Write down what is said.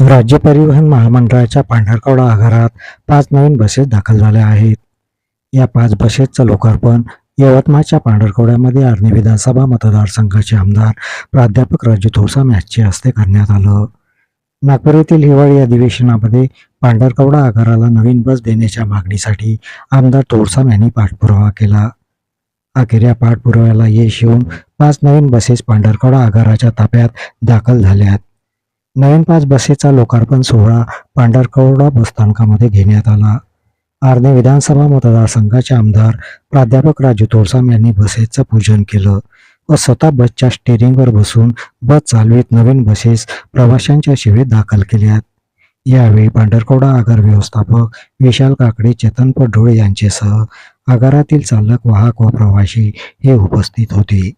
राज्य परिवहन महामंडळाच्या पांढरकवडा आगारात पाच नवीन बसेस दाखल झाल्या आहेत. या पाच बसेसचं लोकार्पण यवतमाळच्या पांढरकवड्यामध्ये आर्णी विधानसभा मतदारसंघाचे आमदार प्राध्यापक राजू थोरसाम यांच्या हस्ते करण्यात आलं. नागपूर येथील हिवाळी अधिवेशनामध्ये पांढरकवडा आगाराला नवीन बस देण्याच्या मागणीसाठी आमदार थोरसाम यांनी पाठपुरावा केला. अखेर या पाठपुराव्याला यश येऊन पाच नवीन बसेस पांढरकवडा आगाराच्या ताब्यात दाखल झाल्यात. नवीन पाच बसेचा लोकार्पण सोहळा पांढरकवडा बसस्थानकामध्ये घेण्यात आला. आर्णे विधानसभा मतदारसंघाचे आमदार प्राध्यापक राजू तोरसाम यांनी बसेसचं पूजन केलं. व स्वतः बसच्या स्टेरिंगवर बसून बस चालवीत नवीन बसेस प्रवाशांच्या शिवेत दाखल केल्यात. यावेळी पांढरकवडा आगार व्यवस्थापक विशाल काकडे चेतन पडोळे यांचेसह आगारातील चालक वाहक व प्रवाशी हे उपस्थित होते.